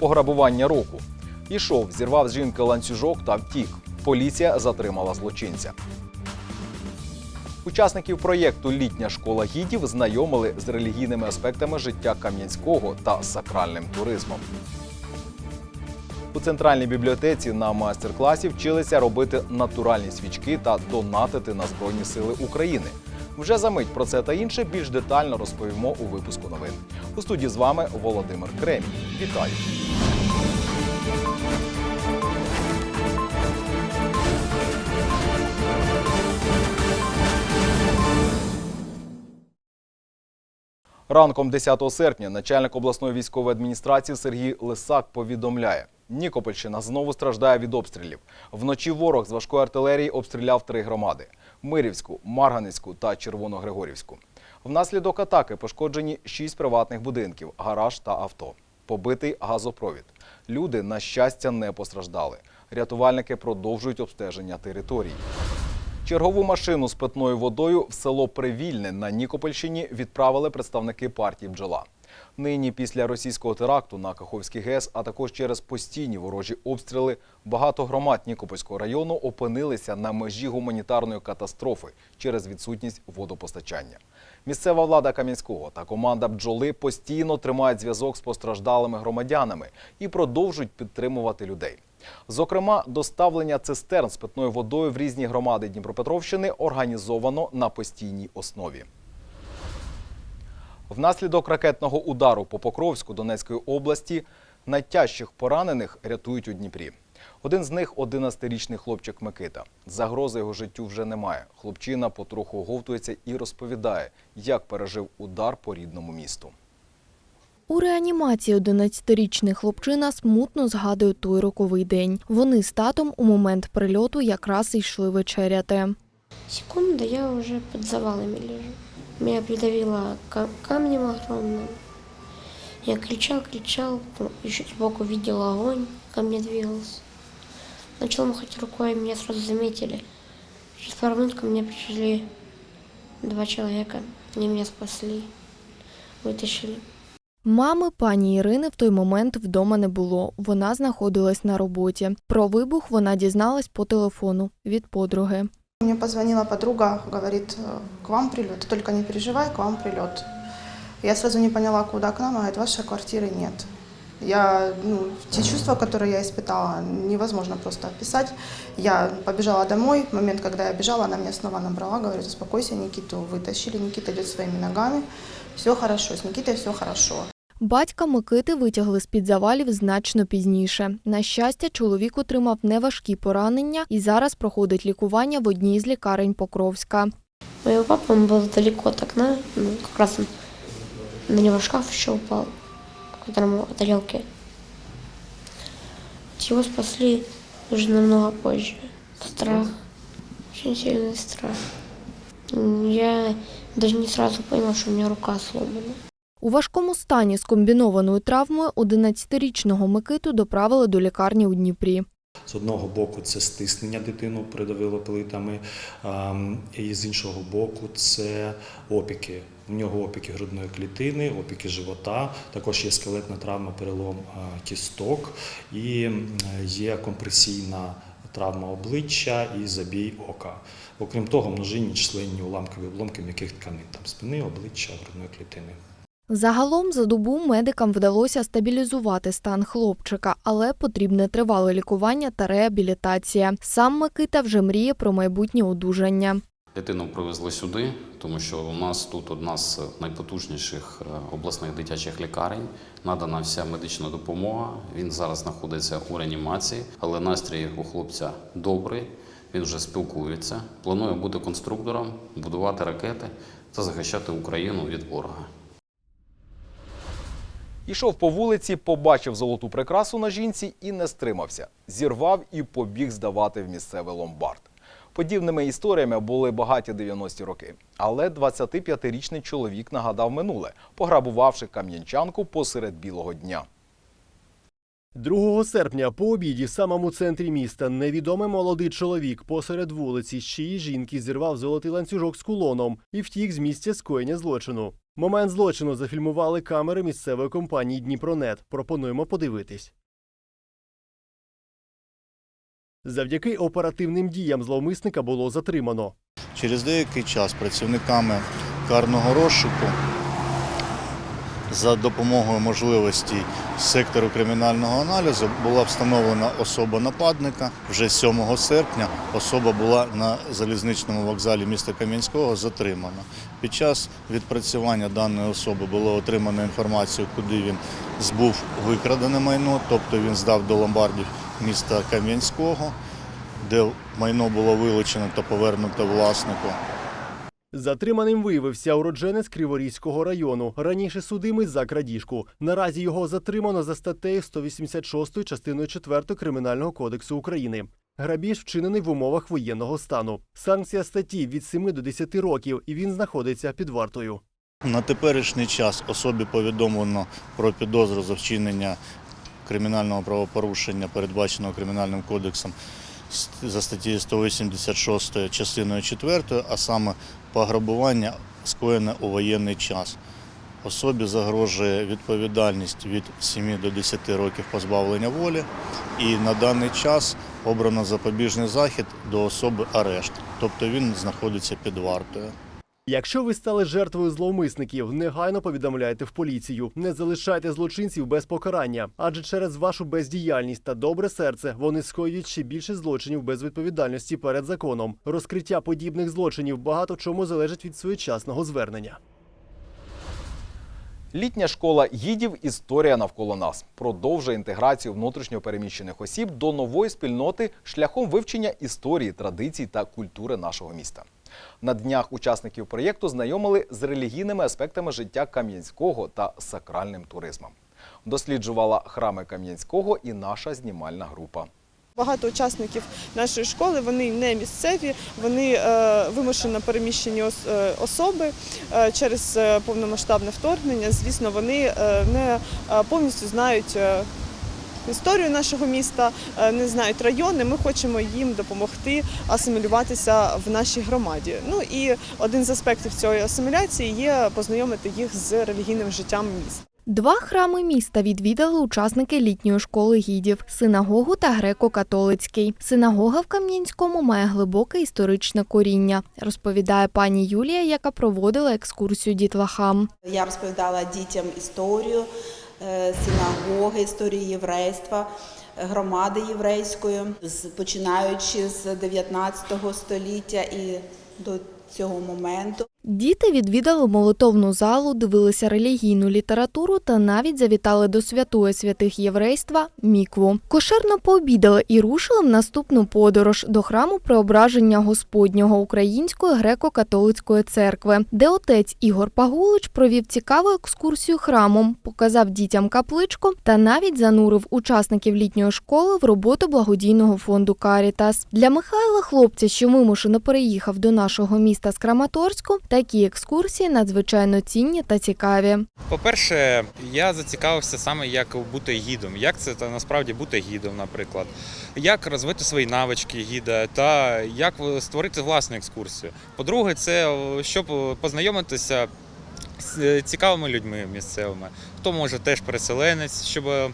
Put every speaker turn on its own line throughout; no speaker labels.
Пограбування року. Ішов, зірвав з жінки ланцюжок та втік. Поліція затримала злочинця. Учасників проєкту Літня школа гідів знайомили з релігійними аспектами життя Кам'янського та сакральним туризмом. У центральній бібліотеці на майстер-класі вчилися робити натуральні свічки та донатити на Збройні Сили України. Вже за мить про це та інше більш детально розповімо у випуску новин. У студії з вами Володимир Кремінь. Вітаю! Ранком 10 серпня начальник обласної військової адміністрації Сергій Лисак повідомляє: Нікопольщина знову страждає від обстрілів. Вночі ворог з важкої артилерії обстріляв три громади: Мирівську, Марганецьку та Червоногригорівську. Внаслідок атаки пошкоджені шість приватних будинків, гараж та авто. Побитий газопровід. Люди, на щастя, не постраждали. Рятувальники продовжують обстеження території. Чергову машину з питною водою в село Привільне на Нікопольщині відправили представники партії бджола. Нині після російського теракту на Каховський ГЕС, а також через постійні ворожі обстріли, багато громад Нікопольського району опинилися на межі гуманітарної катастрофи через відсутність водопостачання. Місцева влада Кам'янського та команда бджоли постійно тримають зв'язок з постраждалими громадянами і продовжують підтримувати людей. Зокрема, доставлення цистерн з питною водою в різні громади Дніпропетровщини організовано на постійній основі. Внаслідок ракетного удару по Покровську Донецької області найтяжчих поранених рятують у Дніпрі. Один з них – 11-річний хлопчик Микита. Загрози його життю вже немає. Хлопчина потроху оговтується і розповідає, як пережив удар по рідному місту.
У реанімації 11-річний хлопчина смутно згадує той роковий день. Вони з татом у момент прильоту якраз йшли вечеряти.
Секунда, я уже под завалами лежу. Меня придавило ка- камнем огромным. Я кричал, кричал, еще сбоку видел огонь, ко мне двигался. Начал махать рукой, меня сразу заметили. Через пару минут ко мне пришли два человека. Они меня спасли, вытащили.
Мами пані Ірини в той момент вдома не було. Вона знаходилась на роботі. Про вибух вона дізналась по телефону від подруги.
Мне позвонила подруга, говорит, «Э, к вам прилет, только не переживай, к вам прилет. Я сразу не поняла, куда к нам, она говорит, вашей квартиры нет. Я, ну, те чувства, которые я испытала, невозможно просто описать. Я побежала домой, в момент, когда я бежала, она меня снова набрала, говорит, успокойся, Никиту вытащили, Никита идет своими ногами, все хорошо, с Никитой все хорошо.
Батька Микити витягли з-під завалів значно пізніше. На щастя, чоловік отримав неважкі поранення і зараз проходить лікування в одній з лікарень Покровська.
Моего папа, он далеко от окна, ну, как раз на него шкаф еще упал, к которому тарелки. Его спасли уже намного позже. Страх, очень сильный страх. Я даже не сразу поняла, что у меня рука сломана.
У важкому стані з комбінованою травмою 11-річного Микиту доправили до лікарні у Дніпрі.
З одного боку, це стиснення дитину придавило плитами, і з іншого боку, це опіки. У нього опіки грудної клітини, опіки живота, також є скелетна травма, перелом кісток і є компресійна травма обличчя і забій ока. Окрім того, множинні численні уламкові обломки м'яких тканин, там спини, обличчя, грудної клітини.
Загалом за добу медикам вдалося стабілізувати стан хлопчика, але потрібне тривале лікування та реабілітація. Сам Микита вже мріє про майбутнє одужання.
Дитину привезли сюди, тому що у нас тут одна з найпотужніших е, обласних дитячих лікарень. Надана вся медична допомога. Він зараз знаходиться у реанімації, але настрій у хлопця добрий. Він вже спілкується. Планує бути конструктором, будувати ракети та захищати Україну від ворога.
Ішов по вулиці, побачив золоту прикрасу на жінці і не стримався. Зірвав і побіг здавати в місцевий ломбард. Подібними історіями були багаті 90-ті роки. Але 25-річний чоловік нагадав минуле, пограбувавши кам'янчанку посеред білого дня.
2 серпня по обіді в самому центрі міста невідомий молодий чоловік посеред вулиці з чиї жінки зірвав золотий ланцюжок з кулоном і втік з місця скоєння злочину. Момент злочину зафільмували камери місцевої компанії Дніпронет. Пропонуємо подивитись. Завдяки оперативним діям зловмисника було затримано.
Через деякий час працівниками карного розшуку за допомогою можливостей сектору кримінального аналізу була встановлена особа нападника. Вже 7 серпня особа була на залізничному вокзалі міста Кам'янського затримана. Під час відпрацювання даної особи було отримано інформацію, куди він збув викрадене майно, тобто він здав до ломбардів міста Кам'янського, де майно було вилучено та повернуто власнику.
Затриманим виявився уродженець Криворізького району, раніше судимий за крадіжку. Наразі його затримано за статтею 186 частиною 4 Кримінального кодексу України. Грабіж вчинений в умовах воєнного стану. Санкція статті від 7 до 10 років, і він знаходиться під вартою.
На теперішній час особі повідомлено про підозру за вчинення кримінального правопорушення, передбаченого Кримінальним кодексом за статтею 186 частиною 4, а саме пограбування скоєне у воєнний час. Особі загрожує відповідальність від 7 до 10 років позбавлення волі, і на даний час обрано запобіжний захід до особи арешт, тобто він знаходиться під вартою.
Якщо ви стали жертвою зловмисників, негайно повідомляйте в поліцію. Не залишайте злочинців без покарання, адже через вашу бездіяльність та добре серце вони скоюють ще більше злочинів без відповідальності перед законом. Розкриття подібних злочинів багато в чому залежить від своєчасного звернення.
Літня школа гідів Історія навколо нас продовжує інтеграцію внутрішньопереміщених осіб до нової спільноти шляхом вивчення історії, традицій та культури нашого міста. На днях учасників проєкту знайомили з релігійними аспектами життя Кам'янського та сакральним туризмом. Досліджувала храми Кам'янського і наша знімальна група.
Багато учасників нашої школи вони не місцеві, вони е, вимушено переміщені е, особи е, через повномасштабне вторгнення. Звісно, вони не повністю знають. Історію нашого міста е, не знають райони. Ми хочемо їм допомогти асимілюватися в нашій громаді. Ну і один з аспектів цієї асиміляції є познайомити їх з релігійним життям міста.
Два храми міста відвідали учасники літньої школи гідів синагогу та греко-католицький. Синагога в Кам'янському має глибоке історичне коріння, розповідає пані Юлія, яка проводила екскурсію дітлахам.
Я розповідала дітям історію синагоги, історії єврейства, е, громади єврейської, починаючи з 19 століття і до цього моменту.
Діти відвідали молитовну залу, дивилися релігійну літературу та навіть завітали до святої святих єврейства Мікву. Кошерно пообідали і рушили в наступну подорож до храму Преображення Господнього Української греко-католицької церкви, де отець Ігор Пагулич провів цікаву екскурсію храмом, показав дітям капличку та навіть занурив учасників літньої школи в роботу благодійного фонду Карітас. Для Михайла хлопця, що вимушено переїхав до нашого міста з Краматорську, такі екскурсії надзвичайно цінні та цікаві.
По-перше, я зацікавився саме, як бути гідом. Як це насправді бути гідом, наприклад, як розвити свої навички гіда та як створити власну екскурсію. По-друге, це щоб познайомитися з е, цікавими людьми місцевими. Хто може теж переселенець, щоб е,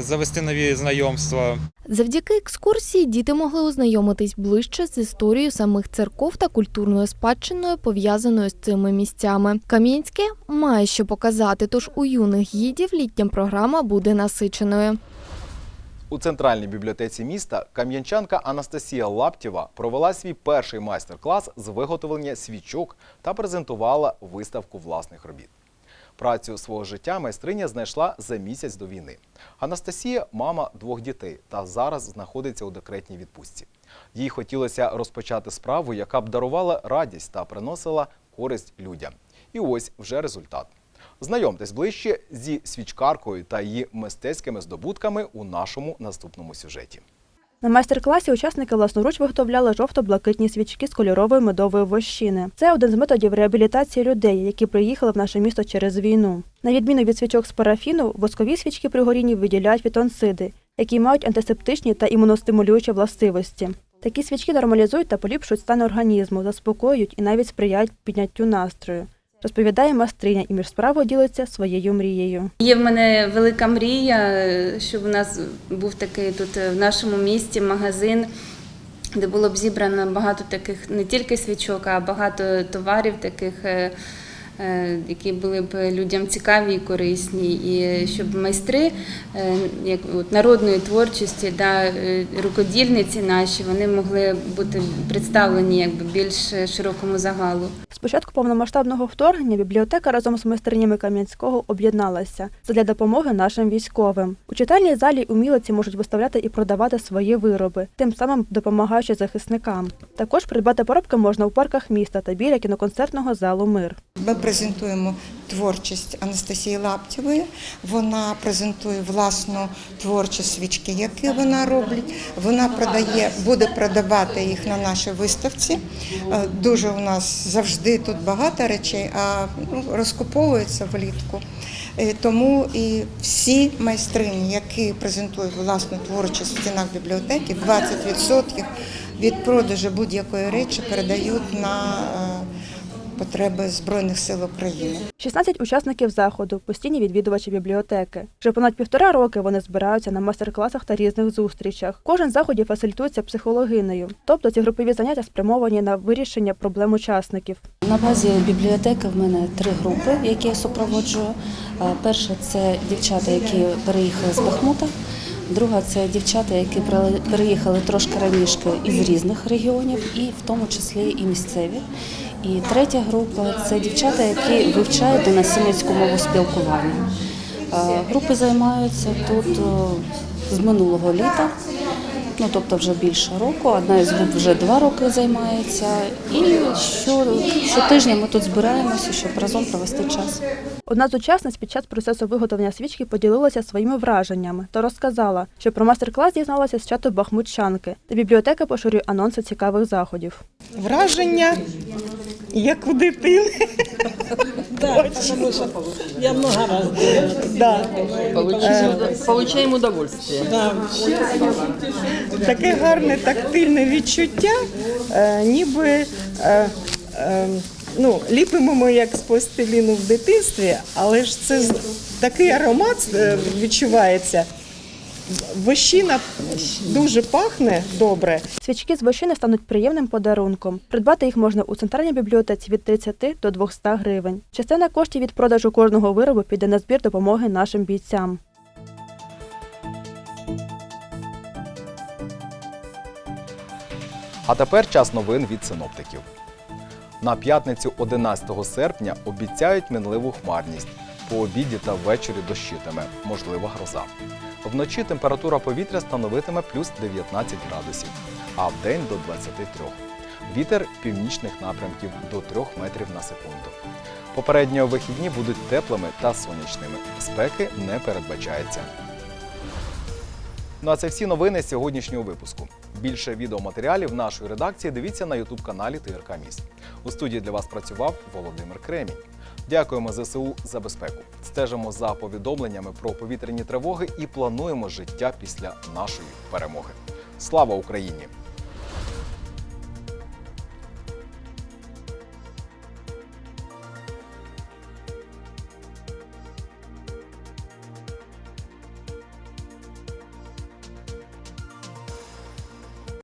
завести нові знайомства.
Завдяки екскурсії діти могли ознайомитись ближче з історією самих церков та культурною спадщиною, пов'язаною з цими місцями. Кам'янське має що показати, тож у юних гідів літня програма буде насиченою.
У центральній бібліотеці міста кам'янчанка Анастасія Лаптєва провела свій перший майстер-клас з виготовлення свічок та презентувала виставку власних робіт. Працю свого життя майстриня знайшла за місяць до війни. Анастасія мама двох дітей та зараз знаходиться у декретній відпустці. Їй хотілося розпочати справу, яка б дарувала радість та приносила користь людям. І ось вже результат. Знайомтесь ближче зі свічкаркою та її мистецькими здобутками у нашому наступному сюжеті.
На майстер-класі учасники власноруч виготовляли жовто-блакитні свічки з кольорової медової вощини. Це один з методів реабілітації людей, які приїхали в наше місто через війну. На відміну від свічок з парафіну, воскові свічки при горінні виділяють фітонциди, які мають антисептичні та імуностимулюючі властивості. Такі свічки нормалізують та поліпшують стан організму, заспокоюють і навіть сприяють підняттю настрою. Розповідає майстриня і між справою ділиться своєю мрією.
Є в мене велика мрія, е, щоб у нас був такий тут е, в нашому місті магазин, де було б зібрано багато таких не тільки свічок, а багато товарів таких. Е, Які були б людям цікаві і корисні, і щоб майстри е, як от, народної творчості, да, е, рукодільниці наші, вони могли бути представлені якби більш широкому загалу.
З початку повномасштабного вторгнення бібліотека разом з майстринями Кам'янського об'єдналася для допомоги нашим військовим. У читальній залі умілиці можуть виставляти і продавати свої вироби, тим самим допомагаючи захисникам. Також придбати поробки можна у парках міста та біля кіноконцертного залу Мир.
Ми презентуємо творчість Анастасії Лаптєвої. Вона презентує власну творчі свічки, які вона робить. Вона продає, буде продавати їх на нашій виставці. Е, Дуже у нас завжди тут багато речей, а ну, розкуповується влітку. Е, Тому і всі майстрині, які презентують власну творчість в стінах бібліотеки, 20% від продажу будь-якої речі передають на е, потреби Збройних сил України.
16 учасників заходу, постійні відвідувачі бібліотеки. Вже понад півтора роки вони збираються на майстер-класах та різних зустрічах. Кожен з заходів фасилітується психологинею, тобто ці групові заняття спрямовані на вирішення проблем учасників.
На базі бібліотеки в мене три групи, які я супроводжую. Перша це дівчата, які переїхали з Бахмута. Друга це дівчата, які переїхали трошки раніше із різних регіонів, і в тому числі і місцеві. І третя група це дівчата, які вивчають донасильницьку мову спілкування. Е, Групи займаються тут з минулого літа, ну тобто вже більше року. Одна із груп вже два роки займається. І що, щотижня ми тут збираємося, щоб разом провести час.
Одна з учасниць під час процесу виготовлення свічки поділилася своїми враженнями та розказала, що про майстер-клас дізналася з чату бахмутчанки, та бібліотека поширює анонси цікавих заходів.
Враження, як у дитини.
Я много раз
Да.
Получаем удовольствие.
Да. Таке гарне тактильне відчуття, е, ніби е, е, ну, ліпимо ми як з пластиліну в дитинстві, але ж це з- такий аромат е, відчувається. Вощина дуже пахне добре.
Свічки з вощини стануть приємним подарунком. Придбати їх можна у центральній бібліотеці від 30 до 200 гривень. Частина коштів від продажу кожного виробу піде на збір допомоги нашим бійцям.
А тепер час новин від синоптиків. На п'ятницю 11 серпня обіцяють мінливу хмарність. По обіді та ввечері дощитиме, можлива гроза. Вночі температура повітря становитиме плюс 19 градусів, а вдень до 23. Вітер північних напрямків до 3 метрів на секунду. Попередньо вихідні будуть теплими та сонячними. Спеки не передбачається. Ну а це всі новини сьогоднішнього випуску. Більше відеоматеріалів нашої редакції дивіться на ютуб каналі ТРК Міст. У студії для вас працював Володимир Кремінь. Дякуємо ЗСУ за безпеку. Стежимо за повідомленнями про повітряні тривоги і плануємо життя після нашої перемоги. Слава Україні!